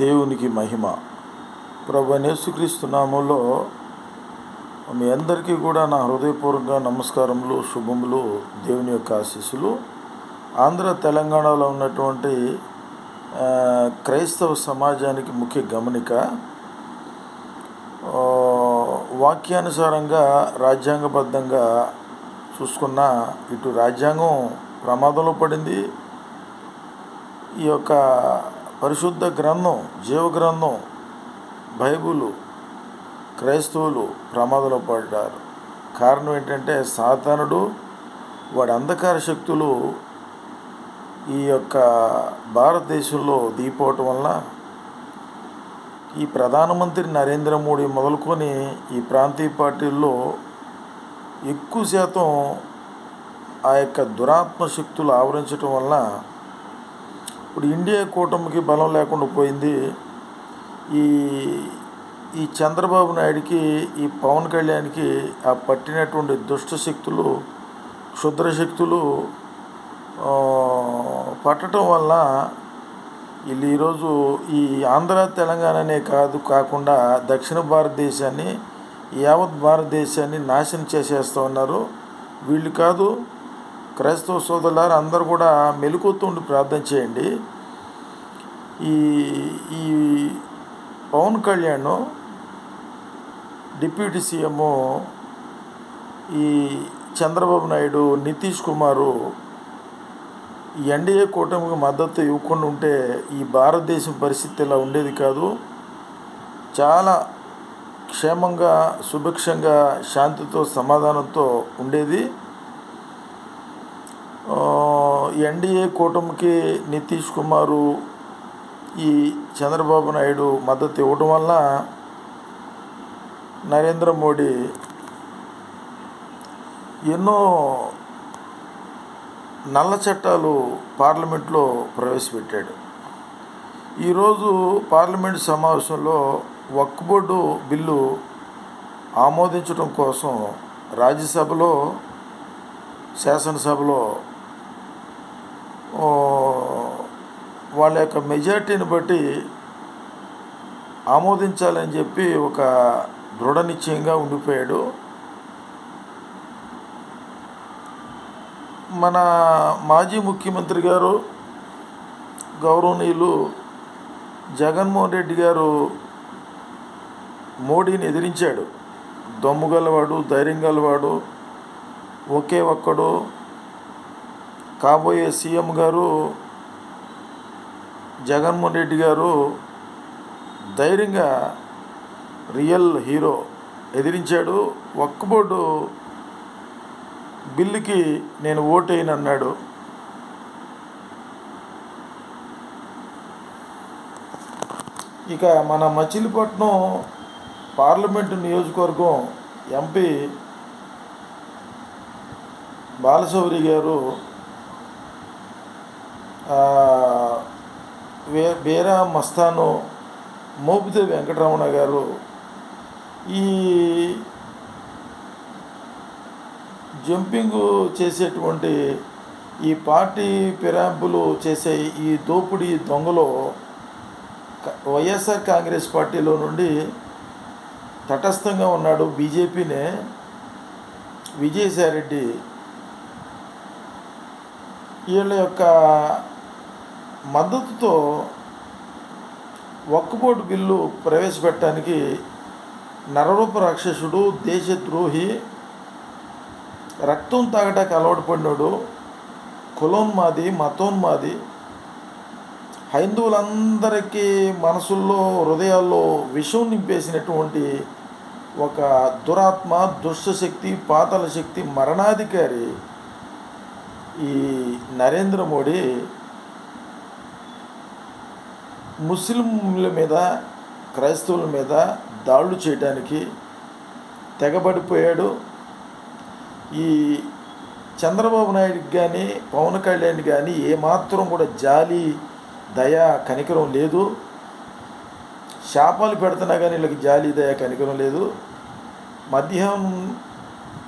దేవునికి మహిమ. ప్రభు నేసుక్రీస్తు నామంలో మీ అందరికీ కూడా నా హృదయపూర్వక నమస్కారములు శుభములు దేవుని యొక్క ఆశీస్సులు. ఆంధ్ర తెలంగాణలో ఉన్నటువంటి క్రైస్తవ సమాజానికి ముఖ్య గమనిక వాక్యానుసారంగా రాజ్యాంగబద్ధంగా చూసుకున్న ఇటు రాజ్యాంగం ప్రమాదంలో పడింది. ఈ యొక్క పరిశుద్ధ గ్రంథం జీవ గ్రంథం బైబుల్ క్రైస్తవులు ప్రమాదంలో పడ్డారు. కారణం ఏంటంటే సాతానుడు వాడి అంధకార శక్తులు ఈ యొక్క భారతదేశంలో దీపవటం వలన ఈ ప్రధానమంత్రి నరేంద్ర మోడీ మొదలుకొని ఈ ప్రాంతీయ పార్టీల్లో ఎక్కువ శాతం ఆ యొక్క దురాత్మ శక్తులు ఆవరించటం వలన ఇప్పుడు ఇండియా కూటమికి బలం లేకుండా పోయింది. ఈ ఈ చంద్రబాబు నాయుడికి ఈ పవన్ కళ్యాణ్కి ఆ పట్టినటువంటి దుష్ట శక్తులు క్షుద్ర శక్తులు పట్టడం వల్ల వీళ్ళు ఈరోజు ఈ ఆంధ్ర తెలంగాణనే కాదు కాకుండా దక్షిణ భారతదేశాన్ని యావత్ భారతదేశాన్ని నాశనం చేసేస్తూ ఉన్నారు. వీళ్ళు కాదు క్రైస్తవ సోదరులారు అందరూ కూడా మెలుకుతుండి ప్రార్థన చేయండి. ఈ ఈ పవన్ కళ్యాణ్ డిప్యూటీ సీఎం ఈ చంద్రబాబు నాయుడు నితీష్ కుమారు ఈ ఎన్డీఏ కూటమికి మద్దతు ఇవ్వకుండా ఉంటే ఈ భారతదేశం పరిస్థితి ఇలా ఉండేది కాదు. చాలా క్షేమంగా సుభిక్షంగా శాంతితో సమాధానంతో ఉండేది. ఎన్డీఏ కూటమికి నితీష్ కుమారు ఈ చంద్రబాబు నాయుడు మద్దతు ఇవ్వడం వల్ల నరేంద్ర మోడీ ఎన్నో నల్ల చట్టాలు పార్లమెంట్లో ప్రవేశపెట్టాడు. ఈరోజు పార్లమెంట్ సమావేశంలో వక్ఫ్ బోర్డు బిల్లు ఆమోదించడం కోసం రాజ్యసభలో శాసనసభలో వాళ్ళ యొక్క మెజార్టీని బట్టి ఆమోదించాలని చెప్పి ఒక దృఢ నిశ్చయంగా ఉండిపోయాడు. మన మాజీ ముఖ్యమంత్రి గారు గౌరవనీయులు జగన్మోహన్ రెడ్డి గారు మోడీని ఎదిరించాడు. దమ్ము గలవాడు ధైర్యం గలవాడు ఒకే ఒక్కడు కాబోయే సీఎం గారు జగన్మోహన్ రెడ్డి గారు ధైర్యంగా రియల్ హీరో ఎదిరించాడు. ఒక్క బోర్డు బిల్లుకి నేను ఓటేయను అన్నాడు ఇక మన మచిలీపట్నం పార్లమెంటు నియోజకవర్గం ఎంపీ బాలశౌరి గారు బేరా మస్తాను మోపిదేవి వెంకటరమణ గారు ఈ జంపింగ్ చేసేటువంటి ఈ పార్టీ పిరాంపులు చేసే ఈ దోపిడీ దొంగలో వైఎస్ఆర్ కాంగ్రెస్ పార్టీలో నుండి తటస్థంగా ఉన్నాడు బీజేపీనే విజయసాయిరెడ్డి. వీళ్ళ యొక్క మద్దతుతో ఒక్కబోటు బిల్లు ప్రవేశపెట్టడానికి నరరూప రాక్షసుడు దేశద్రోహి రక్తం తాగటానికి అలవాటు పడినాడు కులోన్మాది మతోన్మాది హైందువులందరికీ మనసుల్లో హృదయాల్లో విషం నింపేసినటువంటి ఒక దురాత్మ దుష్టశక్తి పాతల శక్తి మరణాధికారి ఈ నరేంద్ర మోడీ ముస్లింల మీద క్రైస్తవుల మీద దాడులు చేయడానికి తెగబడిపోయాడు. ఈ చంద్రబాబు నాయుడికి కానీ పవన్ కళ్యాణ్ కానీ ఏమాత్రం కూడా జాలి దయ కనికరం లేదు. శాపాలు పెడుతున్నా కానీ వీళ్ళకి జాలి దయ కనికరం లేదు. మధ్యాహ్నం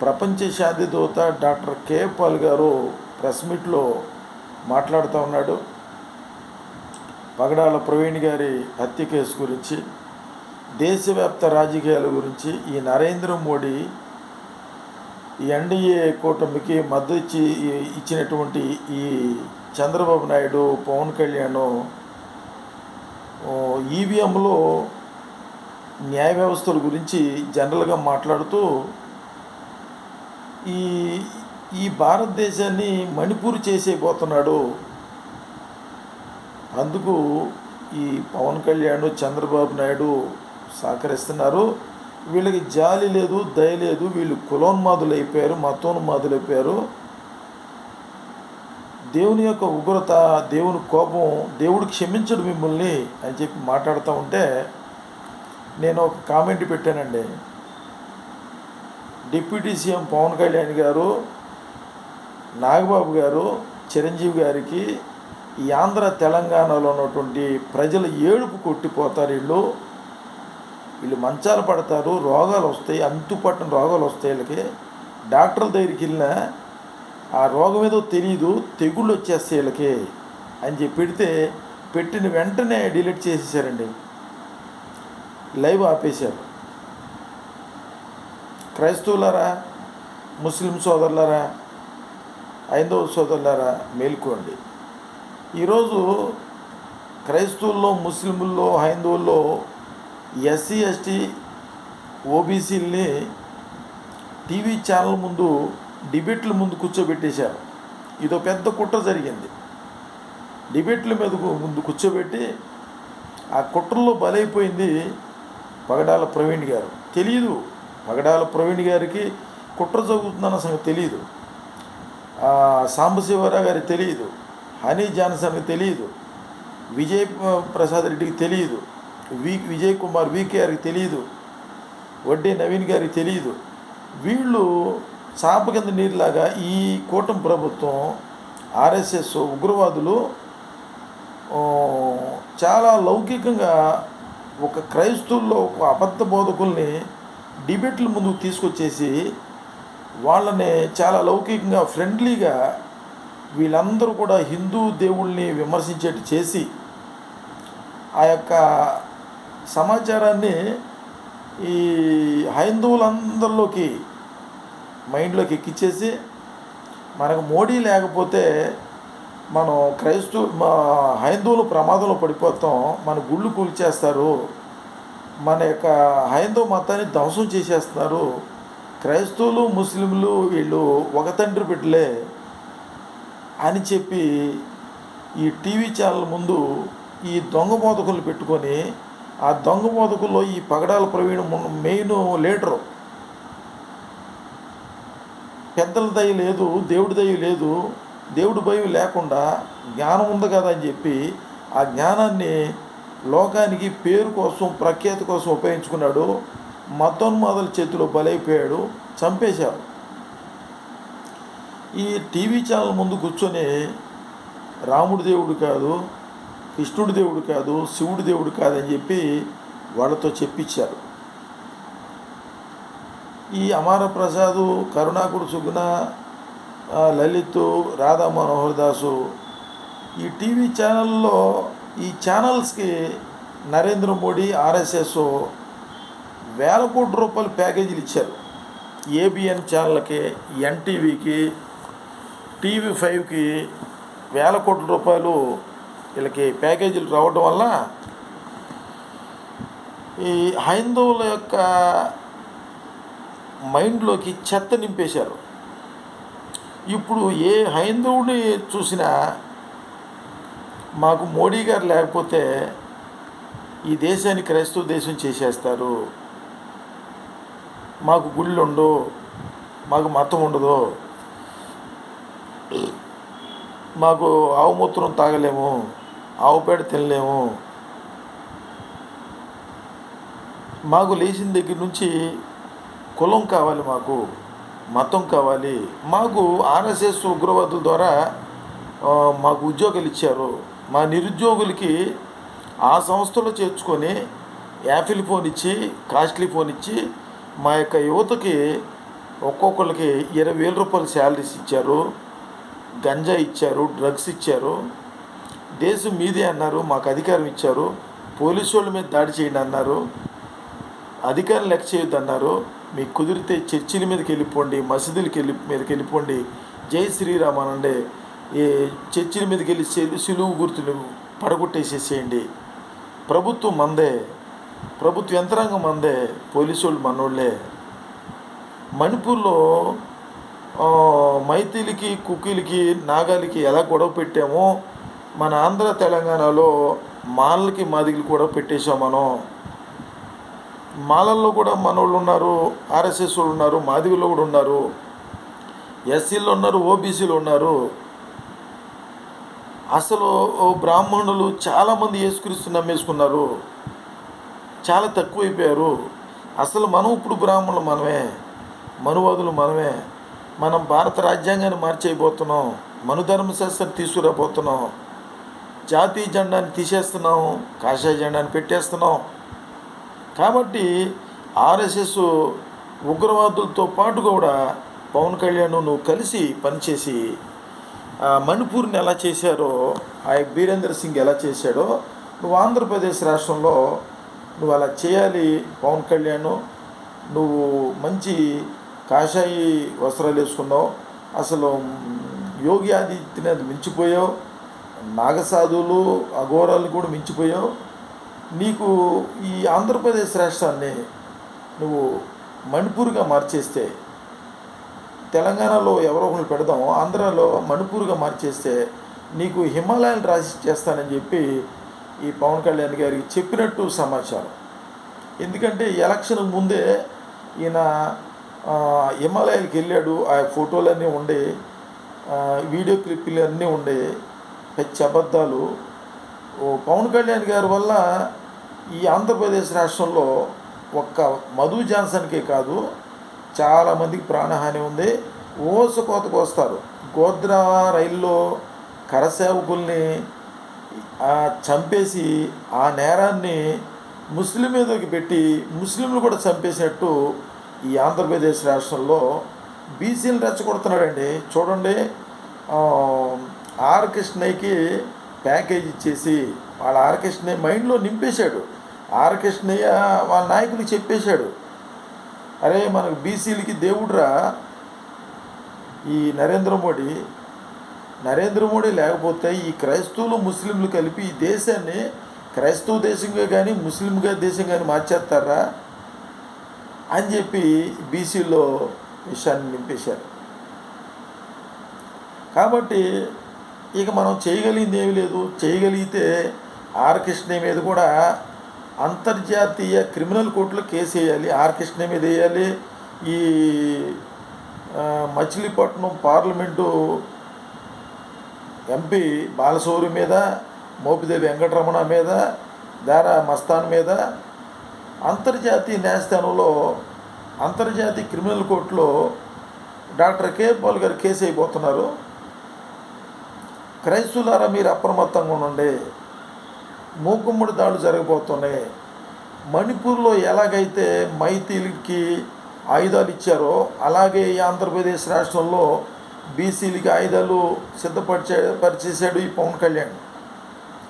ప్రపంచ శాంతి దూత డాక్టర్ కే పాల్ గారు ప్రెస్ మీట్లో మాట్లాడుతూ ఉన్నాడు. పగడాల ప్రవీణ్ గారి హత్య కేసు గురించి దేశవ్యాప్త రాజకీయాల గురించి ఈ నరేంద్ర మోడీ ఈ ఎన్డీఏ కూటమికి మద్దతు ఇచ్చి ఇచ్చినటువంటి ఈ చంద్రబాబు నాయుడు పవన్ కళ్యాణ్ ఈవీఎంలో న్యాయ వ్యవస్థల గురించి జనరల్గా మాట్లాడుతూ ఈ ఈ భారతదేశాన్ని మణిపూర్ చేసేయబోతున్నాడు అందుకు ఈ పవన్ కళ్యాణ్ చంద్రబాబు నాయుడు సహకరిస్తున్నారు. వీళ్ళకి జాలి లేదు దయ లేదు. వీళ్ళు కులోన్మాదులు అయిపోయారు మతోన్మాదులు అయిపోయారు దేవుని యొక్క ఉగ్రత దేవుని కోపం దేవుడు క్షమించడు మిమ్మల్ని అని చెప్పి మాట్లాడుతూ ఉంటే నేను ఒక కామెంట్ పెట్టానండి. డిప్యూటీ సీఎం పవన్ కళ్యాణ్ గారు నాగబాబు గారు చిరంజీవి గారికి ఈ ఆంధ్ర తెలంగాణలో ఉన్నటువంటి ప్రజలు ఏడుపు కొట్టిపోతారు వీళ్ళు. వీళ్ళు మంచాలు పడతారు రోగాలు వస్తాయి అంతుపట్టిన రోగాలు వస్తాయి వీళ్ళకి. డాక్టర్ల దగ్గరికి వెళ్ళినా ఆ రోగం ఏదో తెలియదు తెగుళ్ళు వచ్చేస్తాయి వీళ్ళకి అని చెప్పి పెడితే పెట్టిన వెంటనే డిలీట్ చేసేసారండి. లైవ్ ఆపేశారు. క్రైస్తవులారా ముస్లిం సోదరులారా ఐదవ సోదరులారా మేల్కోండి. ఈరోజు క్రైస్తవుల్లో ముస్లింల్లో హైందవుల్లో ఎస్సీ ఎస్టీ ఓబీసీల్ని టీవీ ఛానల్ ముందు డిబేట్ల ముందు కూర్చోబెట్టేశారు. ఇదో పెద్ద కుట్ర జరిగింది. డిబేట్ల మీద ముందు కూర్చోబెట్టి ఆ కుట్రలో బలైపోయింది పగడాల ప్రవీణ్ గారు. తెలియదు పగడాల ప్రవీణ్ గారికి కుట్ర జరుగుతుందన్న సంగతి తెలియదు సాంబశివరావు గారికి తెలియదు హనీ జాన్సన్కి తెలియదు విజయ్ ప్రసాద్ రెడ్డికి తెలియదు వి విజయ్ కుమార్ వికేఆర్కి తెలియదు వడ్డే నవీన్ గారికి తెలియదు వీళ్ళు చాప కింద నీరులాగా ఈ కూటమి ప్రభుత్వం ఆర్ఎస్ఎస్ ఉగ్రవాదులు చాలా లౌకికంగా ఒక క్రైస్తవుల్లో ఒక అబద్ధ బోధకుల్ని డిబేట్ల ముందుకు తీసుకొచ్చేసి వాళ్ళని చాలా లౌకికంగా ఫ్రెండ్లీగా వీళ్ళందరూ కూడా హిందూ దేవుళ్ళని విమర్శించేట్టు చేసి ఆ యొక్క సమాచారాన్ని ఈ హైందువులందరిలోకి మైండ్లోకి ఎక్కిచ్చేసి మనకు మోడీ లేకపోతే మనం క్రైస్తవ మా హైందువులు ప్రమాదంలో పడిపోతాం మన గుళ్ళు కూల్చేస్తారు మన యొక్క హైందవ మతాన్ని ధ్వంసం చేసేస్తున్నారు క్రైస్తవులు ముస్లింలు వీళ్ళు ఒక తండ్రి బిడ్డలే అని చెప్పి ఈ టీవీ ఛానల్ ముందు ఈ దొంగ బోధకులు పెట్టుకొని ఆ దొంగ బోధకుల్లో ఈ పగడాల ప్రవీణ మెయిన్ లీడరు. పెద్దల దయ లేదు దేవుడి దయ లేదు దేవుడి భయం లేకుండా జ్ఞానం ఉంది కదా అని చెప్పి ఆ జ్ఞానాన్ని లోకానికి పేరు కోసం ప్రఖ్యాతి కోసం ఉపయోగించుకున్నాడు. మతోన్మాదుల చేతిలో బలైపోయాడు చంపేశారు. ఈ టీవీ ఛానల్ ముందు కూర్చొని రాముడు దేవుడు కాదు కృష్ణుడి దేవుడు కాదు శివుడి దేవుడు కాదని చెప్పి వాళ్ళతో చెప్పించారు. ఈ అమార ప్రసాదు కరుణాకుడు సుగుణ లలిత్ రాధా మనోహర్ దాసు ఈ టీవీ ఛానల్లో ఈ ఛానల్స్కి నరేంద్ర మోడీ ఆర్ఎస్ఎస్ వేల కోట్ల రూపాయల ప్యాకేజీలు ఇచ్చారు. ఏబిఎన్ ఛానల్కి ఎన్టీవీకి టీవీ ఫైవ్కి వేల కోట్ల రూపాయలు వీళ్ళకి ప్యాకేజీలు రావడం వల్ల ఈ హైందవుల యొక్క మైండ్లోకి చెత్త నింపేశారు. ఇప్పుడు ఏ హైందవుడిని చూసినా మాకు మోడీ గారు లేకపోతే ఈ దేశాన్ని క్రైస్తవ దేశం చేసేస్తారు. మాకు గుళ్ళు ఉండవు మాకు మతం ఉండదు. మాకు ఆవు మూత్రం తాగలేము ఆవు పేడ తినలేము. మాకు లేచిన దగ్గర నుంచి కులం కావాలి మాకు మతం కావాలి. మాకు ఆర్ఎస్ఎస్ ఉగ్రవాదుల ద్వారా మాకు ఉద్యోగాలు ఇచ్చారు. మా నిరుద్యోగులకి ఆ సంస్థలో చేర్చుకొని యాపిల్ ఫోన్ ఇచ్చి కాస్ట్లీ ఫోన్ ఇచ్చి మా యొక్క యువతకి ఒక్కొక్కరికి ఇరవై వేల రూపాయలు శాలరీస్ ఇచ్చారు. గంజా ఇచ్చారు డ్రగ్స్ ఇచ్చారు. దేశం మీదే అన్నారు మాకు అధికారం ఇచ్చారు. పోలీసు వాళ్ళ మీద దాడి చేయండి అన్నారు. అధికారం లెక్క చేయొద్దు అన్నారు. మీకు కుదిరితే చర్చిల మీదకి వెళ్ళిపోండి మసీదులకి వెళ్ళి మీదకి వెళ్ళిపోండి. జై శ్రీరామ్ అనండి ఈ చర్చిల మీదకి వెళ్ళి సిలువు గుర్తులు పడగొట్టేసేసేయండి. ప్రభుత్వం మందే. ప్రభుత్వ యంత్రాంగం మందే. పోలీసు వాళ్ళు మనోళ్ళే. మణిపూర్లో మైథిలికి మైతీలకి కుక్కీలకి నాగాలకి ఎలా గొడవ పెట్టామో మన ఆంధ్ర తెలంగాణలో మాలలకి మాదిగలు కూడా పెట్టేశాం మనం. మాలల్లో కూడా మనోళ్ళు ఉన్నారు ఆర్ఎస్ఎస్ వాళ్ళు ఉన్నారు మాదిగల్లో కూడా ఉన్నారు ఎస్సీలు ఉన్నారు ఓబీసీలు ఉన్నారు. అసలు బ్రాహ్మణులు చాలామంది యేసుక్రీస్తు నమ్మేసుకున్నారు. చాలా తక్కువైపోయారు. అసలు మనం ఇప్పుడు బ్రాహ్మణులు మనమే మనువాదులు మనమే. మనం భారత రాజ్యాంగాన్ని మార్చేయబోతున్నాం మనుధర్మ ధర్మశాస్త్రం తీసుకురాబోతున్నాం జాతీయ జెండాని తీసేస్తున్నాం కాషాయ జెండాని పెట్టేస్తున్నాం. కాబట్టి ఆర్ఎస్ఎస్ ఉగ్రవాదులతో పాటు కూడా పవన్ కళ్యాణ్ నువ్వు కలిసి పనిచేసి మణిపూర్ని ఎలా చేశారో ఆ బీరేందర్ సింగ్ ఎలా చేశాడో నువ్వు ఆంధ్రప్రదేశ్ రాష్ట్రంలో నువ్వు అలా చేయాలి పవన్ కళ్యాణ్ నువ్వు మంచి కాషాయి వస్త్రాలు వేసుకున్నావు. అసలు యోగి ఆదిత్యనాథ్ మించిపోయావు. నాగసాధువులు అఘోరాలు కూడా మించిపోయావు. నీకు ఈ ఆంధ్రప్రదేశ్ రాష్ట్రాన్ని నువ్వు మణిపూర్గా మార్చేస్తే తెలంగాణలో ఎవరో ఒకరు పెడదాం ఆంధ్రాలో మణిపూర్గా మార్చేస్తే నీకు హిమాలయాలు రాసి చేస్తానని చెప్పి ఈ పవన్ కళ్యాణ్ గారికి చెప్పినట్టు సమాచారం. ఎందుకంటే ఎలక్షన్ ముందే ఈయన హిమాలయాలకు వెళ్ళాడు. ఆ ఫోటోలన్నీ ఉండే వీడియో క్లిప్పులు అన్నీ ఉండే పెచ్చి అబద్ధాలు. ఓ పవన్ కళ్యాణ్ గారి వల్ల ఈ ఆంధ్రప్రదేశ్ రాష్ట్రంలో ఒక్క మధు జాన్సన్కే కాదు చాలామందికి ప్రాణహాని ఉంది. ఓసకోతకు వస్తారు గోద్రా రైల్లో కరసేవకుల్ని చంపేసి ఆ నేరాన్ని ముస్లిం మీదకి పెట్టి ముస్లింలు కూడా చంపేసినట్టు ఈ ఆంధ్రప్రదేశ్ రాష్ట్రంలో బీసీలు రెచ్చగొడుతున్నాడండి. చూడండి ఆర్ కృష్ణయ్యకి ప్యాకేజ్ ఇచ్చేసి వాళ్ళ ఆర్ కృష్ణయ్య మైండ్లో నింపేశాడు. ఆర్ కృష్ణయ్య వాళ్ళ నాయకులకు చెప్పేశాడు. అరే మనకు బీసీలకి దేవుడురా. ఈ నరేంద్ర మోడీ నరేంద్ర మోడీ లేకపోతే ఈ క్రైస్తవులు ముస్లింలు కలిపి ఈ దేశాన్ని క్రైస్తవ దేశంగా కానీ ముస్లింగా దేశం కానీ మార్చేస్తారా? అని చెప్పి బీసీలో విషయాన్ని నింపేశారు. కాబట్టి ఇక మనం చేయగలిగింది ఏమీ లేదు. చేయగలిగితే ఆర్ కృష్ణ మీద కూడా అంతర్జాతీయ క్రిమినల్ కోర్టులో కేసు వేయాలి. ఆర్ కృష్ణ మీద వేయాలి. ఈ మచిలీపట్నం పార్లమెంటు ఎంపీ బాలసౌరి మీద మోపిదేవి వెంకటరమణ మీద దారా మస్తాన్ మీద అంతర్జాతీయ న్యాయస్థానంలో అంతర్జాతీయ క్రిమినల్ కోర్టులో డాక్టర్ కే పాల్ గారు కేసు అయిపోతున్నారు. క్రైస్తులారా మీరు అప్రమత్తంగా ఉండండి. మూకుమ్మడి దాడులు జరగబోతున్నాయి. మణిపూర్లో ఎలాగైతే మైతీలకి ఆయుధాలు ఇచ్చారో అలాగే ఈ ఆంధ్రప్రదేశ్ రాష్ట్రంలో బీసీలకి ఆయుధాలు సిద్ధపరిచే పరిచేశాడు ఈ పవన్ కళ్యాణ్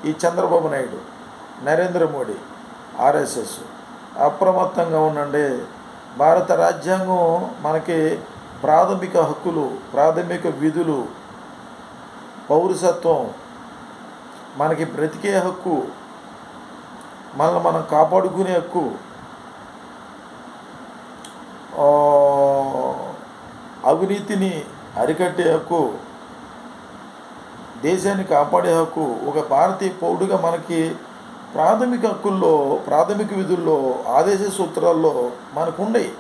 ఈ చంద్రబాబు నాయుడు నరేంద్ర మోడీ ఆర్ఎస్ఎస్. అప్రమత్తంగా ఉండండి. భారత రాజ్యాంగం మనకి ప్రాథమిక హక్కులు ప్రాథమిక విధులు పౌరసత్వం మనకి బ్రతికే హక్కు మనల్ని మనం కాపాడుకునే హక్కు అవినీతిని అరికట్టే హక్కు దేశాన్ని కాపాడే హక్కు ఒక భారతీయ పౌరుడిగా మనకి ప్రాథమిక హక్కుల్లో ప్రాథమిక విధుల్లో ఆదేశ సూత్రాల్లో మనకు ఉన్నాయి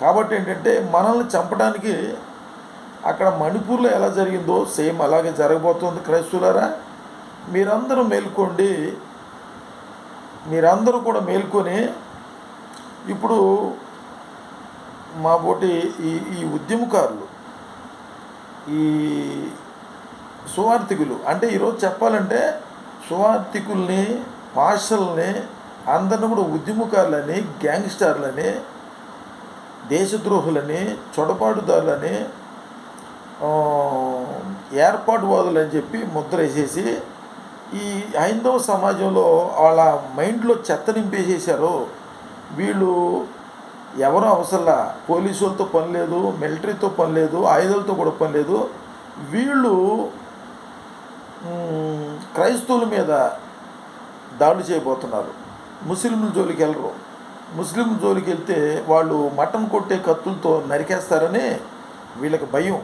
కాబట్టి ఏంటంటే మనల్ని చంపడానికి అక్కడ మణిపూర్లో ఎలా జరిగిందో సేమ్ అలాగే జరగబోతోంది క్రైస్తులారా మీరందరూ మేల్కోండి. మీరందరూ కూడా మేల్కొని ఇప్పుడు మా బోటి ఈ ఈ ఉద్యమకారులు ఈ సువార్థికులు అంటే ఈరోజు చెప్పాలంటే సువార్థికుల్ని పాషల్ని అందరిని కూడా ఉద్యమకారులని గ్యాంగ్స్టర్లని దేశద్రోహులని చొడబాటుదారులని ఆ, ఏర్పాటువాదులు అని చెప్పి ముద్ర వేసేసి ఈ హైందవ సమాజంలో వాళ్ళ మైండ్లో చెత్త నింపేసేసారు వీళ్ళు ఎవరు అవసరంలా పోలీసులతో పని లేదు మిలిటరీతో పని లేదు ఆయుధాలతో కూడా పని లేదు. వీళ్ళు క్రైస్తవుల మీద దాడి చేయబోతున్నారు. ముస్లింల జోలికి వెళ్ళరు. ముస్లిం జోలికి వెళ్తే వాళ్ళు మటన్ కొట్టే కత్తులతో నరికేస్తారని వీళ్ళకి భయం.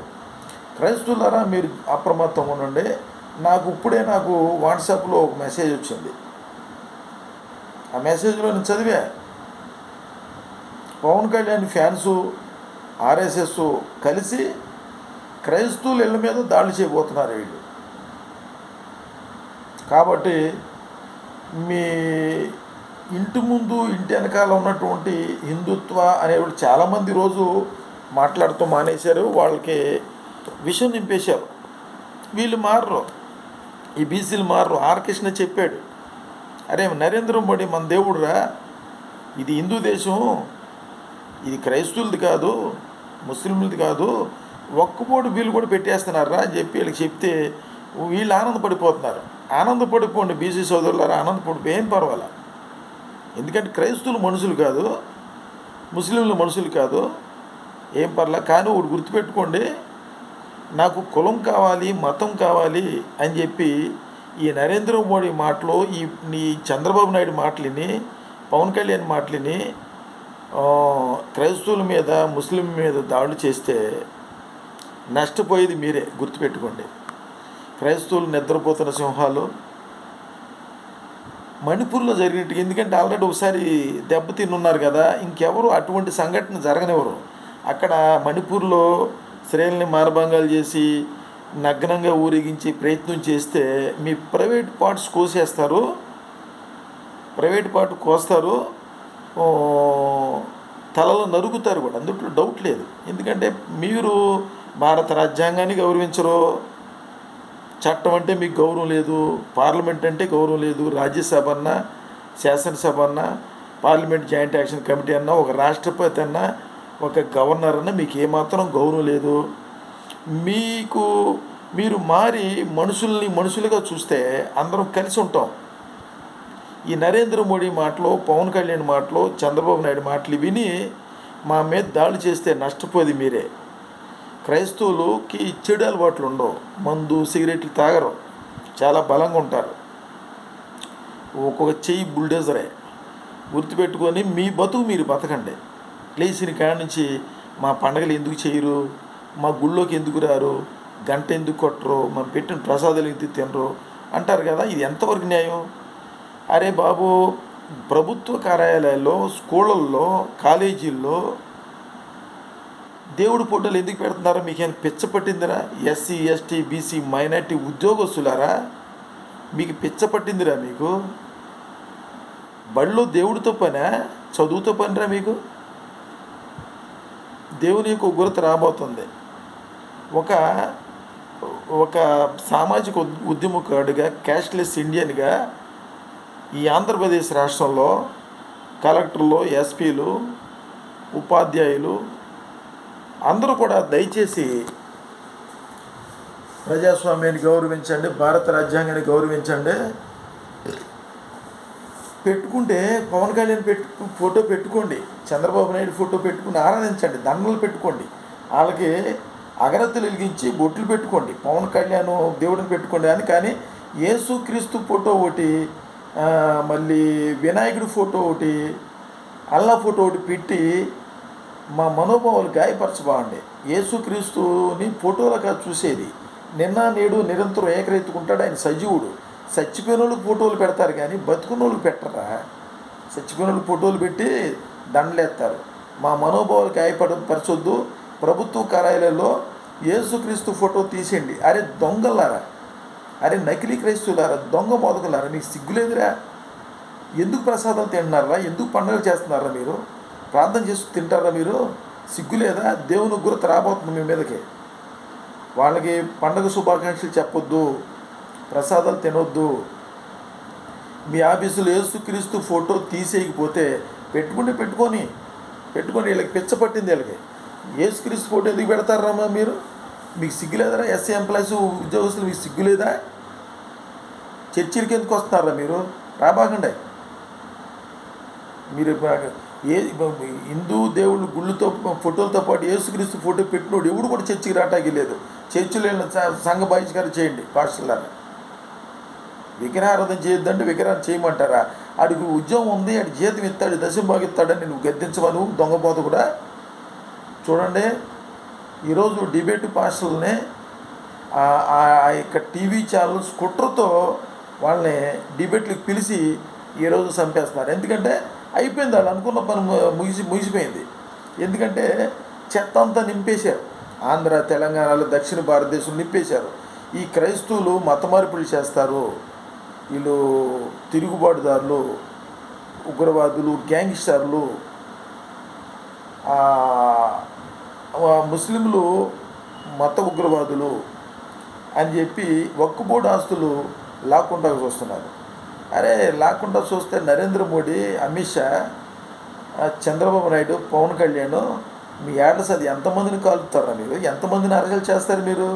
క్రైస్తవులారా మీరు అప్రమత్తంగా ఉండండి. నాకు ఇప్పుడే నాకు వాట్సాప్లో ఒక మెసేజ్ వచ్చింది. ఆ మెసేజ్లో నేను చదివా. పవన్ కళ్యాణ్ ఫ్యాన్స్ ఆర్ఎస్ఎస్ కలిసి క్రైస్తవులు ఇళ్ళ మీద దాడి చేయబోతున్నారు వీళ్ళు. కాబట్టి మీ ఇంటి ముందు ఇంటి వెనకాల ఉన్నటువంటి హిందుత్వ అనేవాళ్ళు చాలామంది రోజు మాట్లాడుతూ మానేశారు. వాళ్ళకి విషయం నింపేశారు. వీళ్ళు మారరు. ఈ బీసీలు మారరు. ఆర్కృష్ణ చెప్పాడు అరే నరేంద్ర మోడీ మన దేవుడురా. ఇది హిందూ దేశం. ఇది క్రైస్తవులది కాదు ముస్లింలది కాదు. ఒక్కపోటు వీళ్ళు కూడా పెట్టేస్తున్నారా? అని చెప్పి వీళ్ళకి చెప్తే వీళ్ళు ఆనందపడిపోతున్నారు. ఆనందపడిపోండి బీసీ సోదరులారా ఆనందపడిపోయి ఏం పర్వాలా? ఎందుకంటే క్రైస్తవులు మనుషులు కాదు ముస్లింలు మనుషులు కాదు ఏం పర్లా కానీ ఒకటి గుర్తుపెట్టుకోండి నాకు కులం కావాలి మతం కావాలి అని చెప్పి ఈ నరేంద్ర మోడీ మాటలు ఈ నీ చంద్రబాబు నాయుడు మాటలిని పవన్ కళ్యాణ్ మాటలిని క్రైస్తవుల మీద ముస్లిం మీద దాడులు చేస్తే నష్టపోయేది మీరే గుర్తుపెట్టుకోండి. క్రైస్తవులు నిద్రపోతున్న సింహాలు మణిపూర్లో జరిగినట్టు ఎందుకంటే ఆల్రెడీ ఒకసారి దెబ్బతిని ఉన్నారు కదా ఇంకెవరు అటువంటి సంఘటన జరగనివ్వరు. అక్కడ మణిపూర్లో స్త్రీలని మారభంగాలు చేసి నగ్నంగా ఊరేగించి ప్రయత్నం చేస్తే మీ ప్రైవేట్ పార్ట్స్ కోసేస్తారు ప్రైవేట్ పార్ట్ కోస్తారు తలలో నరుగుతారు కూడా. అందుట్లో డౌట్ లేదు. ఎందుకంటే మీరు భారత రాజ్యాంగాన్ని గౌరవించరు చట్టం అంటే మీకు గౌరవం లేదు పార్లమెంట్ అంటే గౌరవం లేదు రాజ్యసభ అన్నా శాసనసభ అన్నా పార్లమెంట్ జాయింట్ యాక్షన్ కమిటీ అన్నా ఒక రాష్ట్రపతి అన్నా ఒక గవర్నర్ అన్నా మీకు ఏమాత్రం గౌరవం లేదు. మీకు మీరు మారి మనుషుల్ని మనుషులుగా చూస్తే అందరం కలిసి ఉంటాం. ఈ నరేంద్ర మోడీ మాటలు పవన్ కళ్యాణ్ మాటలు చంద్రబాబు నాయుడు మాటలు విని మా మీద దాడి చేస్తే నష్టపోయేది మీరే. క్రైస్తవులకి చెడు అలవాట్లు ఉండవు. మందు సిగరెట్లు తాగరు. చాలా బలంగా ఉంటారు. ఒక్కొక్క చెయ్యి బుల్డేజరే. గుర్తుపెట్టుకొని మీ బతుకు మీరు బతకండి. లేచిన కాడ నుంచి మా పండగలు ఎందుకు చేయరు? మా గుళ్ళోకి ఎందుకు రారు? గంట ఎందుకు కొట్టరు? మనం పెట్టిన ప్రసాదాలు ఎందుకు తినరు? అంటారు కదా ఇది ఎంతవరకు న్యాయం? అరే బాబు ప్రభుత్వ కార్యాలయాల్లో స్కూళ్ళల్లో కాలేజీల్లో దేవుడు ఫోటోలు ఎందుకు పెడుతున్నారో మీకు ఏమైనా పిచ్చ పట్టిందిరా? ఎస్సీ ఎస్టీ బీసీ మైనార్టీ ఉద్యోగస్తులారా? మీకు పిచ్చ పట్టిందిరా మీకు? బడిలో దేవుడితో పనా? చదువుతో పనిరా మీకు? దేవుని యొక్క ఉగ్రత రాబోతుంది. ఒక ఒక సామాజిక ఉద్- ఉద్యమకారుడిగా క్యాష్లెస్ ఇండియన్గా ఈ ఆంధ్రప్రదేశ్ రాష్ట్రంలో కలెక్టర్లు ఎస్పీలు ఉపాధ్యాయులు అందరూ కూడా దయచేసి ప్రజాస్వామ్యాన్ని గౌరవించండి భారత రాజ్యాంగాన్ని గౌరవించండి. పెట్టుకుంటే పవన్ కళ్యాణ్ పెట్టు ఫోటో పెట్టుకోండి చంద్రబాబు నాయుడు ఫోటో పెట్టుకుని ఆరాధించండి దండలు పెట్టుకోండి. వాళ్ళకి అగరత్తులు వెలిగించి బొట్లు పెట్టుకోండి పవన్ కళ్యాణ్ దేవుడిని పెట్టుకోండి అని. కానీ యేసుక్రీస్తు ఫోటో ఒకటి మళ్ళీ వినాయకుడి ఫోటో ఒకటి అల్లా ఫోటో ఒకటి పెట్టి మా మనోభావాలు గాయపరచబాండి యేసుక్రీస్తుని ఫోటోలుగా చూసేది. నిన్న నేడు నిరంతరం ఏకరెత్తుకుంటాడు ఆయన సజీవుడు. చచ్చిపోయిన వాళ్ళకి ఫోటోలు పెడతారు కానీ బతుకున్న వాళ్ళకి పెట్టరా? చచ్చిపోయిన వాళ్ళు ఫోటోలు పెట్టి దండలేస్తారు. మా మనోభావాలు గాయపడ పరచొద్దు. ప్రభుత్వ కార్యాలయంలో యేసుక్రీస్తు ఫోటో తీసేయండి. అరే దొంగలారా? అరే నకిలీ క్రైస్తులారా దొంగ మోదకులారా? మీకు సిగ్గులేదురా? ఎందుకు ప్రసాదం తింటున్నారా? ఎందుకు పండుగలు చేస్తున్నారా మీరు? ప్రార్థన చేస్తూ తింటారా మీరు? సిగ్గు లేదా? దేవుని ఉగ్రత రాబోతుంది మీ మీదకి. వాళ్ళకి పండగ శుభాకాంక్షలు చెప్పొద్దు ప్రసాదాలు తినొద్దు. మీ ఆఫీసులో ఏసుక్రీస్తు ఫోటో తీసేయకపోతే పెట్టుకుంటే పెట్టుకొని పెట్టుకొని వీళ్ళకి పిచ్చ పట్టింది వీళ్ళకి. ఏసుక్రీస్తు ఫోటో ఎందుకు పెడతారమ్మా మీరు? మీకు సిగ్గు లేదరా? ఎస్సీ ఎంప్లాయీస్ ఉద్యోగస్తులు మీకు సిగ్గు లేదా? చర్చిలకి ఎందుకు వస్తున్నారా మీరు? రాబాకండి. మీరు ఏ హిందూ దేవుళ్ళు గుళ్ళతో ఫోటోలతో పాటు ఏసుక్రీస్తు ఫోటో పెట్టినోడు ఎవడు కూడా చర్చికి రాటాకి లేదు. చర్చిలో సంఘ బహిష్కారం చేయండి పాస్టర్లారా. విగ్రహారాధన చేయొద్దంటే విగ్రహం చేయమంటారా? ఆడికి ఉద్యోగం ఉంది ఆడి జీతం ఇస్తాడు దశంబాగు ఇస్తాడని నువ్వు గద్దించవను దొంగపోత కూడా. చూడండి ఈరోజు డిబేట్ పాస్టర్లని ఆ- ఆ ఆ యొక్క టీవీ ఛానల్స్ కుట్రతో వాళ్ళని డిబేట్లకు పిలిచి ఈరోజు చంపేస్తున్నారు. ఎందుకంటే అయిపోయింది వాళ్ళు అనుకున్న పని ముగిసి ముగిసిపోయింది. ఎందుకంటే చెత్త అంతా నింపేశారు. ఆంధ్ర తెలంగాణలో దక్షిణ భారతదేశం నింపేశారు. ఈ క్రైస్తవులు మత మార్పిడి చేస్తారు. వీళ్ళు తిరుగుబాటుదారులు ఉగ్రవాదులు గ్యాంగ్స్టర్లు ముస్లింలు మత ఉగ్రవాదులు అని చెప్పి ఒక్కబోడు ఆస్తులు లాక్కుండా చూస్తున్నారు. అరే లేకుండా చూస్తే నరేంద్ర మోడీ అమిత్ షా చంద్రబాబు నాయుడు పవన్ కళ్యాణ్ మీ ఏళ్ళ సది ఎంతమందిని కాలుతారా మీరు? ఎంతమందిని అరెస్ట్ చేస్తారు మీరు?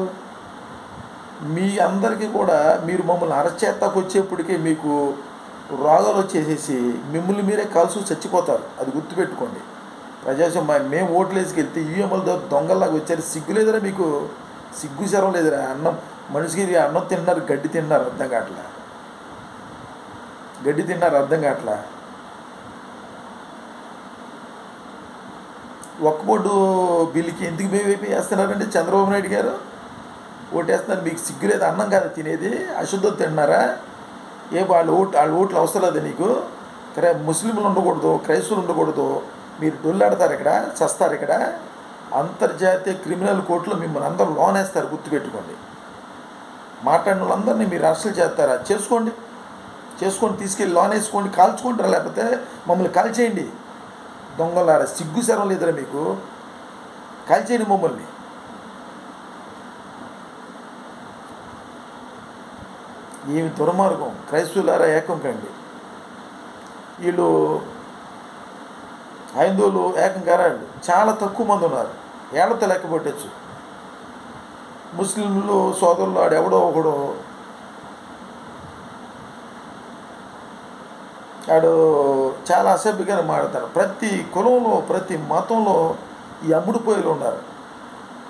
మీ అందరికీ కూడా మీరు మమ్మల్ని అరెస్ట్ చేస్తాకు వచ్చేప్పటికే మీకు రోగాలు వచ్చేసేసి మిమ్మల్ని మీరే కాల్సి చచ్చిపోతారు. అది గుర్తుపెట్టుకోండి. ప్రజాస్వామ్య మేము ఓట్లు వేసుకెళ్తే ఈఎంఎల్ దొంగల్లాగా వచ్చారు. సిగ్గు లేదురా మీకు? సిగ్గు శరం లేదురా. అన్నం మనిషికి అన్నం తిన్నారు గడ్డి తిన్నారు అర్థం కావట్లే? గడ్డి తిన్నారు అర్థం కావట్లా? ఒక్కబొడ్డు బిల్లుకి ఎందుకు మేము వేస్తున్నారండి చంద్రబాబు నాయుడు గారు? ఓటేస్తున్నారు మీకు సిగ్గు లేదు అన్నం కదా తినేది అశుద్ధం తిన్నారా ఏ వాళ్ళు ఓట్ వాళ్ళ ఓట్లు అవసరం లేదు నీకు? క్రై ముస్లింలు ఉండకూడదు క్రైస్తవులు ఉండకూడదు మీరు డొల్లాడతారు ఇక్కడ చస్తారు ఇక్కడ. అంతర్జాతీయ క్రిమినల్ కోర్టులో మిమ్మల్ని అందరూ లోన్ వేస్తారు గుర్తుపెట్టుకోండి. మాట్లాడిన వాళ్ళందరినీ మీరు అరెస్టులు చేస్తారా? చేసుకోండి. చేసుకొని తీసుకెళ్ళి లోన్ వేసుకోండి కాల్చుకుంటారా లేకపోతే మమ్మల్ని కాల్చేయండి? దొంగలారా సిగ్గు శరం లేదురా మీకు. కాల్చేయండి మమ్మల్ని. ఏమి దుర్మార్గం క్రైస్తవులారా ఏకం కండి. వీళ్ళు హైందువులు ఏకం కారాళ్ళు. చాలా తక్కువ మంది ఉన్నారు. ఏళ్ళతో లెక్క పెట్టచ్చు. ముస్లింలు సోదరులు ఆడెవడో ఒకడో వాడు చాలా అసభ్యంగా మాడతాడు ప్రతి కులంలో ప్రతి మతంలో ఈ అమ్ముడుపోయేలు ఉన్నారు.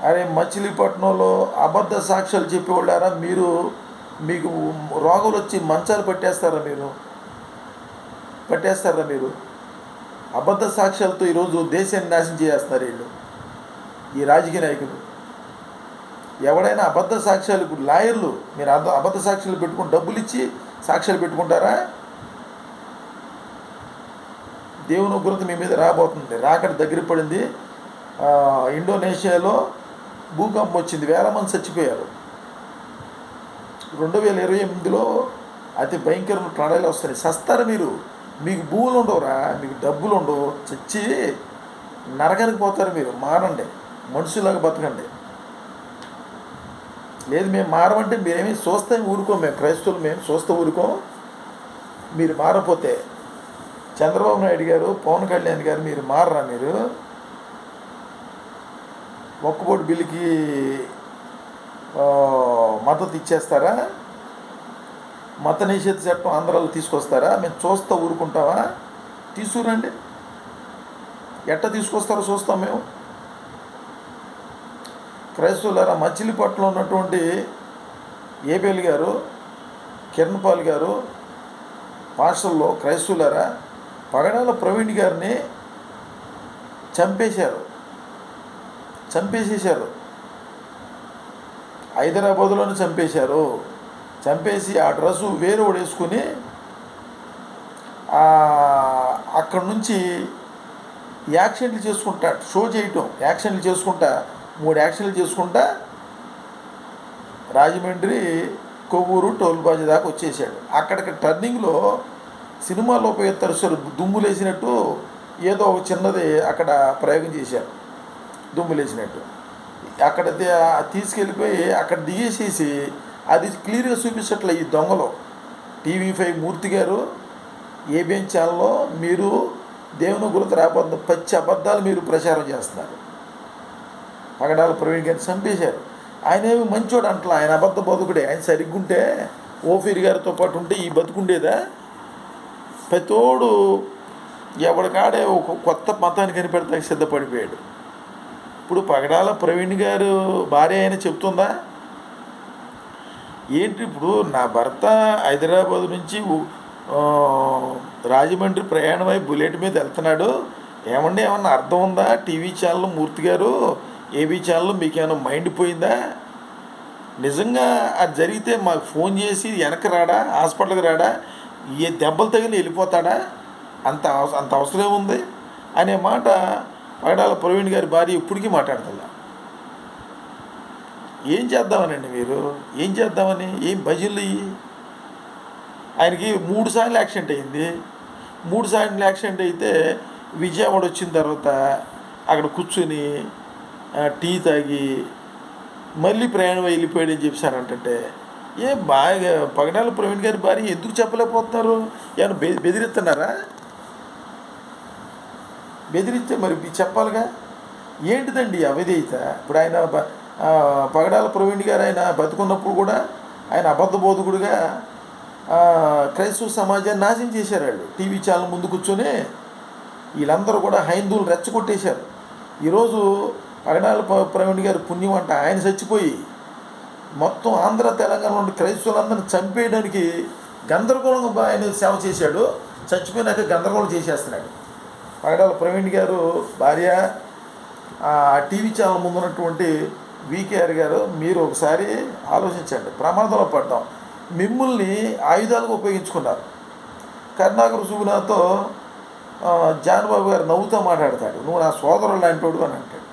అరే మచిలీపట్నంలో అబద్ధ సాక్ష్యాలు చెప్పేవాళ్ళారా? మీరు మీకు రోగాలు వచ్చి మంచాలు పట్టేస్తారా మీరు? పట్టేస్తారా మీరు? అబద్ధ సాక్ష్యాలతో ఈరోజు దేశాన్ని నాశనం చేస్తున్నారు వీళ్ళు. ఈ రాజకీయ నాయకులు. ఎవడైనా అబద్ధ సాక్ష్యాలు ఇప్పుడు లాయర్లు మీరు అబద్ధ సాక్ష్యాలు పెట్టుకుని డబ్బులు ఇచ్చి సాక్ష్యాలు పెట్టుకుంటారా? దేవుని ఉగ్రత మీ మీద రాబోతుంది. రాకడ దగ్గర పడింది. ఇండోనేషియాలో భూకంపం వచ్చింది. వేల మంది చచ్చిపోయారు. రెండు వేల ఇరవై ఎనిమిదిలో అతి భయంకరమైన ప్రణాళికలు వస్తాయి సస్తారు మీరు. మీకు భూములు ఉండవురా మీకు డబ్బులు ఉండవు. చచ్చి నరకానికి పోతారు మీరు. మారండి. మనుషులాగా బతకండి. లేదు మేము మారమంటే మీరేమీ చూస్తే ఊరుకోం. మేము క్రైస్తవులు మేము చూస్తే ఊరుకోం. మీరు మారపోతే చంద్రబాబు నాయుడు గారు పవన్ కళ్యాణ్ గారు మీరు మారరా మీరు? ఒక్కబోటి బిల్లుకి మద్దతు ఇచ్చేస్తారా? మత నిషేధ చట్టం ఆంధ్రాలో తీసుకొస్తారా? మేము చూస్తా ఊరుకుంటావా? తీసుకురండి. ఎట్ట తీసుకొస్తారో చూస్తాం మేము. క్రైస్తవులారా మచిలీపట్నంలో ఉన్నటువంటి ఏబేల్ గారు కిరణ్ పాల్ గారు పాస్టర్లో క్రైస్తవులారా పగడాల ప్రవీణ్ గారిని చంపేశారు. చంపేసేశారు. హైదరాబాదులోనే చంపేశారు. చంపేసి ఆ డ్రెస్సు వేరే ఒకడు వేసుకుని అక్కడి నుంచి యాక్షన్లు చేసుకుంటా షో చేయటం. యాక్షన్లు చేసుకుంటా మూడు యాక్షన్లు చేసుకుంటా రాజమండ్రి కొవ్వూరు టోల్ బాజీ దాకా వచ్చేసాడు అక్కడికి టర్నింగ్లో సినిమాలో ఉపయోగిస్తారు దుమ్ములేసినట్టు ఏదో ఒక చిన్నది అక్కడ ప్రయోగం చేశారు. దుమ్ములేసినట్టు. అక్కడ తీసుకెళ్ళిపోయి అక్కడ దిగేసేసి అది క్లియర్గా చూపించట్లే ఈ దొంగలు. టీవీ ఫైవ్ మూర్తి గారు ఏబిఎన్ ఛానల్లో మీరు దేవుని గురించి రాబోతున్న పచ్చి అబద్ధాలు మీరు ప్రచారం చేస్తున్నారు. పగడాల ప్రవీణ్ గారిని చంపేశారు. ఆయన ఏమి మంచోడు అంటలా. ఆయన అబద్ధ బతుకుడే ఆయన సరిగ్గుంటే ఓఫీర్ గారితో పాటు ఉంటే ఈ బతుకుండేదా? ప్రతోడు ఎవడికాడే ఒక కొత్త మతాన్ని కనిపెడతానికి సిద్ధపడిపోయాడు. ఇప్పుడు పగడాల ప్రవీణ్ గారు భార్య అయినా చెప్తుందా? ఏంటి ఇప్పుడు నా భర్త హైదరాబాద్ నుంచి రాజమండ్రి ప్రయాణమై బుల్లెట్ మీద వెళ్తున్నాడు. ఏమండి ఏమన్నా అర్థం ఉందా? టీవీ ఛానల్ మూర్తి గారు ఏబీ ఛానల్ మీకు ఏమైనా మైండ్ పోయిందా? నిజంగా అది జరిగితే మాకు ఫోన్ చేసి వెనక రాడా? హాస్పిటల్కి రాడా? ఏ దెబ్బలు తగిలి వెళ్ళిపోతాడా? అంత అంత అవసరం ఉంది? అనే మాట పగడాల ప్రవీణ్ గారి భార్య ఇప్పటికీ మాట్లాడుతుందా ఏం చేద్దామనండి మీరు? ఏం చేద్దామని? ఏం భజనలు ఇవి ఆయనకి మూడు సార్లు యాక్సిడెంట్ అయింది మూడు సార్లు యాక్సిడెంట్ అయితే విజయవాడ వచ్చిన తర్వాత అక్కడ కూర్చుని టీ తాగి మళ్ళీ ప్రయాణం వెళ్ళిపోయాడని చెప్పారంటే ఏ బాగా పగడాల ప్రవీణ్ గారి భార్య ఎందుకు చెప్పలేకపోతున్నారు? ఏమైనా బె బెదిరిస్తున్నారా? బెదిరిస్తే మరి మీరు చెప్పాలిగా? ఏంటిదండి అవిధేయత? ఇప్పుడు ఆయన పగడాల ప్రవీణ్ గారు ఆయన బతుకున్నప్పుడు కూడా ఆయన అబద్ధ బోధకుడుగా క్రైస్తవ సమాజాన్ని నాశనం చేశారు వాళ్ళు. టీవీ ఛానల్ ముందు కూర్చొని వీళ్ళందరూ కూడా హైందువులు రెచ్చగొట్టేశారు. ఈరోజు పగడాల ప్రవీణ్ గారు పుణ్యం అంట ఆయన చచ్చిపోయి మొత్తం ఆంధ్ర తెలంగాణ నుండి క్రైస్తవులందరిని చంపేయడానికి గందరగోళంగా ఆయన సేవ చేశాడు. చచ్చిపోయినాక గందరగోళం చేసేస్తున్నాడు. పగడాల ప్రవీణ్ గారు భార్య ఆ టీవీ ఛానల్ ముందు ఉన్నటువంటి వికేఆర్ గారు మీరు ఒకసారి ఆలోచించండి. ప్రమాదంలో పడ్డాం. మిమ్మల్ని ఆయుధాలుగా ఉపయోగించుకున్నారు. కర్ణాకర్ సుగుణాతో జాన్బాబు గారు నవ్వుతూ మాట్లాడతాడు. నువ్వు నా సోదరుడు లాంటి వాడు అని అంటాడు.